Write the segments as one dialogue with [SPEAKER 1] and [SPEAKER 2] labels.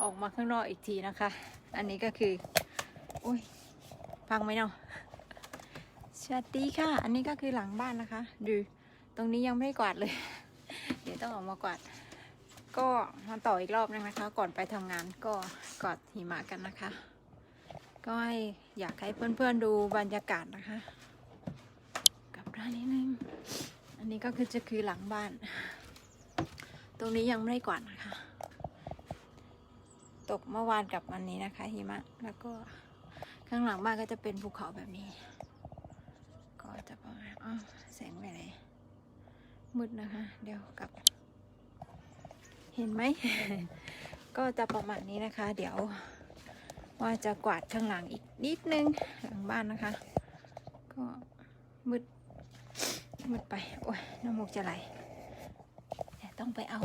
[SPEAKER 1] ออกมาข้างนอกอีกทีนะคะ อันนี้ก็คืออุ้ยฟังไหมเนาะสวัสดีค่ะ อันนี้ก็คือหลังบ้านนะคะ ดูตรงนี้ยังไม่กวาดเลย เดี๋ยวต้องออกมากวาด ก็มาต่ออีกรอบนึงนะคะ ก่อนไปทำงานก็กอดหิมะกันนะคะ ก็ให้อยากให้เพื่อนๆดูบรรยากาศนะคะกลับด้านนิดนึงอันนี้ก็คือจะคือหลังบ้าน ตรงนี้ยังไม่ได้กวาดนะคะ ตกเมื่อวานกับวันนี้นะคะหิมะ แล้วก็ข้างหลังบ้านก็จะเป็นภูเขาแบบนี้ ก็จะประมาณอ้าวแสงไปไหนมืดนะคะ เดี๋ยวกับ เห็นไหม ก็จะประมาณนี้นะคะ เดี๋ยวว่าจะกวาดข้างหลังอีกนิดนึงหลังบ้านนะคะ ก็มืดมืดไป โอ้ยน้ำมูกจะไหลเดี๋ยวต้องไปเอา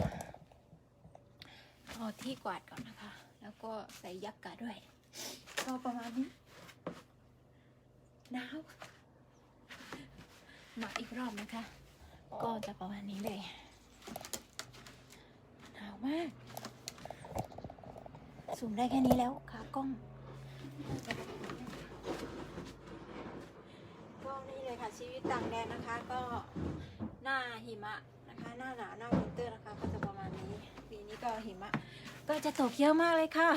[SPEAKER 1] เอาที่กวาดก่อนนะคะ ก็ใส่ยักษ์กะด้วย ก็ประมาณนี้หนาวมาอีกรอบนะคะ ก็จะประมาณนี้เลยหนาวมากสูมได้แค่นี้แล้วขากล้อง ก็นี่เลยค่ะชีวิตต่างแดนนะคะ ก็หน้าหิมะนะคะ หน้าหนาวหน้าวินเตอร์นะคะ ก็จะประมาณนี้ปีนี้ก็หิมะ ก็จะตกเยอะมากเลยค่ะ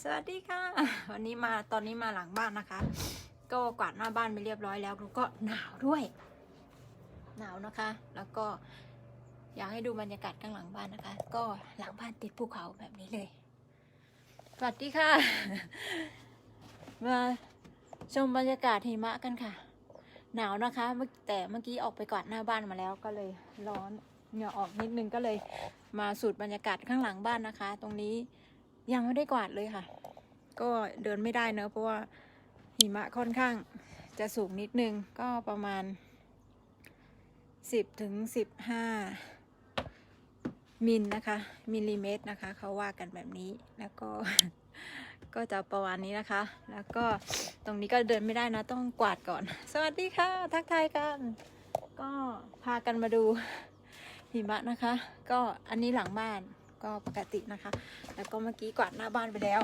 [SPEAKER 1] สวัสดีค่ะ วันนี้มาตอนนี้มาหลังบ้านนะคะ ก็กวาดหน้าบ้านไปเรียบร้อยแล้วแล้วก็หนาวด้วย หนาวนะคะ แล้วก็อยากให้ดูบรรยากาศข้างหลังบ้านนะคะ ก็หลังบ้านติดภูเขาแบบนี้เลย สวัสดีค่ะ มาชมบรรยากาศหิมะกันค่ะ หนาวนะคะแต่เมื่อกี้ออกไปกวาดหน้าบ้านมาแล้วก็เลยร้อน เหงื่อออกนิดนึงก็เลยมาสูดบรรยากาศข้างหลังบ้านนะคะ ตรงนี้ยังไม่ได้กวาดเลยค่ะ ก็เดินไม่ได้เนอะเพราะว่าหิมะค่อนข้างจะสูงนิดนึงก็ประมาณ 10ถึง15 มิลนะคะ มิลลิเมตรนะคะ เขาว่ากันแบบนี้แล้วก็ก็จะประมาณนี้นะคะ แล้วก็ตรงนี้ก็เดินไม่ได้นะ ต้องกวาดก่อน สวัสดีค่ะ ทักทายกัน ก็พากันมาดู หิมะนะคะ ก็อันนี้หลังบ้านก็ปกตินะคะ แล้วก็เมื่อกี้กวาดหน้าบ้านไปแล้ว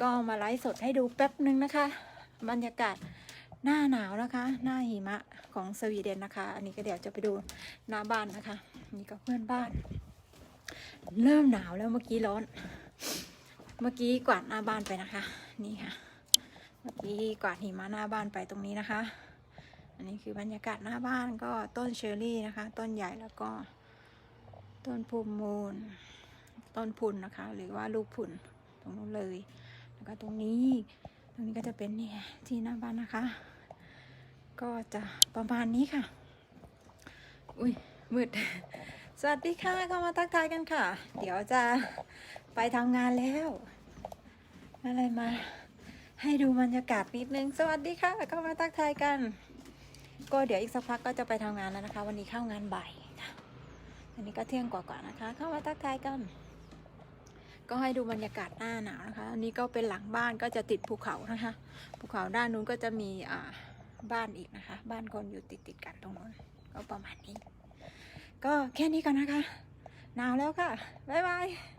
[SPEAKER 1] ก็มาไลฟ์สดให้ดูแป๊บนึงนะคะ บรรยากาศหน้าหนาวนะคะ หน้าหิมะของสวีเดนนะคะ อันนี้ก็เดี๋ยวจะไปดูหน้าบ้านนะคะ นี่ก็เพื่อนบ้าน เริ่มหนาวแล้วเมื่อกี้ร้อน เมื่อกี้กวาดหน้าบ้านไปนะคะ นี่ค่ะ เมื่อกี้กวาดหิมะหน้าบ้านไปตรงนี้นะคะ อันนี้คือบรรยากาศหน้าบ้านก็ต้นเชอร์รี่นะคะ ต้นใหญ่แล้วก็ ต้นพูมูล ต้นพุนนะคะ หรือว่าลูกพุนตรงนู้นเลย แล้วก็ตรงนี้ ตรงนี้ก็จะเป็นเนี่ยที่หน้าบ้านนะคะ ก็จะประมาณนี้ค่ะ อุ้ยมืด สวัสดีค่ะเข้ามาทักทายกันค่ะ เดี๋ยวจะไปทำงานแล้ว อะไรมา ให้ดูบรรยากาศนิดนึง สวัสดีค่ะเข้ามาทักทายกัน ก็เดี๋ยวอีกสักพักก็จะไปทำงานแล้วนะคะ วันนี้เข้างานบ่ายค่ะ อันนี้ก็เที่ยงกว่าๆนะคะ เข้ามาทักทายกัน ก็ให้ดูบรรยากาศหน้าหนาวนะคะ อันนี้ก็เป็นหลังบ้านก็จะติดภูเขานะคะ ภูเขาด้านนู้นก็จะมีอ่าบ้านอีกนะคะ บ้านคนอยู่ติดติดๆกันตรงนู้นก็ประมาณนี้ ก็แค่นี้ก่อนนะคะ หนาวแล้วค่ะ บ๊ายบาย